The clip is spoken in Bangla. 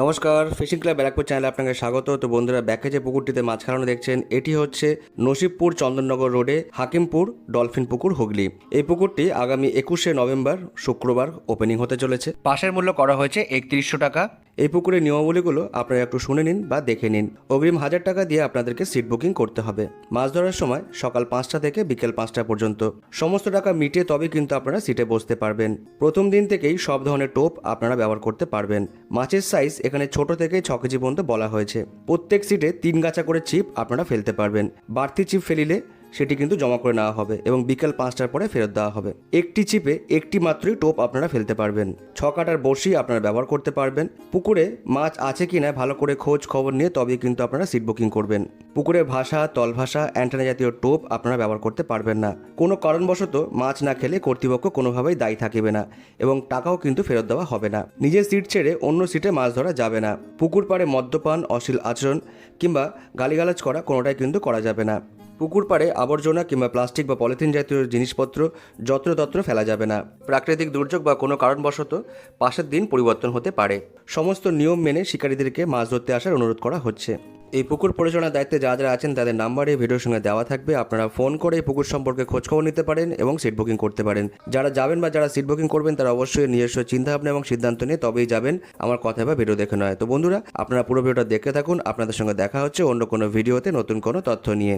নমস্কার, ফিশিং ক্লাব ব্যারাকপুর চ্যানেলে আপনাকে স্বাগত। তো বন্ধুরা, ব্যাকে যে পুকুরটিতে মাছ খেলানো দেখছেন, এটি হচ্ছে নসিবপুর চন্দননগর রোডে হাকিমপুর ডলফিন পুকুর হুগলি। এই পুকুরটি আগামী একুশে নভেম্বর শুক্রবার ওপেনিং হতে চলেছে। পাশের মূল্য করা হয়েছে একত্রিশশো টাকা। এই পুকুরের নিয়মাবলীগুলো আপনারা একটু শুনে নিন বা দেখে নিন। অগ্রিম হাজার টাকা দিয়ে আপনাদেরকে সিট বুকিং করতে হবে। মাছ ধরার সময় সকাল পাঁচটা থেকে বিকেল পাঁচটা পর্যন্ত। সমস্ত টাকা মিটিয়ে তবে কিন্তু আপনারা সিটে বসতে পারবেন। প্রথম দিন থেকেই সব ধরনের টোপ আপনারা ব্যবহার করতে পারবেন। মাছের সাইজ এখানে ছোট থেকে ছ কেজি পর্যন্ত বলা হয়েছে। প্রত্যেক সিটে তিন গাছা করে চিপ আপনারা ফেলতে পারবেন। বাড়তি চিপ ফেলিলে সেটি কিন্তু জমা করে নেওয়া হবে এবং বিকেল পাঁচটার পরে ফেরত দেওয়া হবে। একটি চিপে একটি মাত্রই টোপ আপনারা ফেলতে পারবেন। ছ কাটার বড়শি আপনারা ব্যবহার করতে পারবেন। পুকুরে মাছ আছে কিনা ভালো করে খোঁজ খবর নিয়ে তবেই কিন্তু আপনারা সিট বুকিং করবেন। পুকুরের ভাষা তল ভাষা অ্যান্টেনা জাতীয় টোপ আপনারা ব্যবহার করতে পারবেন না। কোনো কারণবশত মাছ না খেলে কর্তৃপক্ষ কোনোভাবেই দায়ী থাকিবে না এবং টাকাও কিন্তু ফেরত দেওয়া হবে না। নিজের সিট ছেড়ে অন্য সিটে মাছ ধরা যাবে না। পুকুর পাড়ে মদ্যপান, অশ্লীল আচরণ কিংবা গালিগালাজ করা কোনোটাই কিন্তু করা যাবে না। পুকুর পাড়ে আবর্জনা কিংবা প্লাস্টিক বা পলিথিন জাতীয় জিনিসপত্র যত্রতত্র ফেলা যাবে না। প্রাকৃতিক দুর্যোগ বা কোনো কারণবশত পাশের দিন পরিবর্তন হতে পারে। সমস্ত নিয়ম মেনে শিকারীদেরকে মাছ ধরতে আসার অনুরোধ করা হচ্ছে। এই পুকুর পরিচালনার দায়িত্বে যারা যারা আছেন তাদের নাম্বারে ভিডিওর সঙ্গে দেওয়া থাকবে। আপনারা ফোন করে এই পুকুর সম্পর্কে খোঁজখবর নিতে পারেন এবং সিট বুকিং করতে পারেন। যারা যাবেন বা যারা সিট বুকিং করবেন তারা অবশ্যই নিজস্ব চিন্তাভাবনা এবং সিদ্ধান্ত নিয়ে তবেই যাবেন। আমার কথা বা ভিডিও দেখে নয়। তো বন্ধুরা, আপনারা পুরো ভিডিওটা দেখে থাকুন। আপনাদের সঙ্গে দেখা হচ্ছে অন্য কোনো ভিডিওতে নতুন কোনো তথ্য নিয়ে।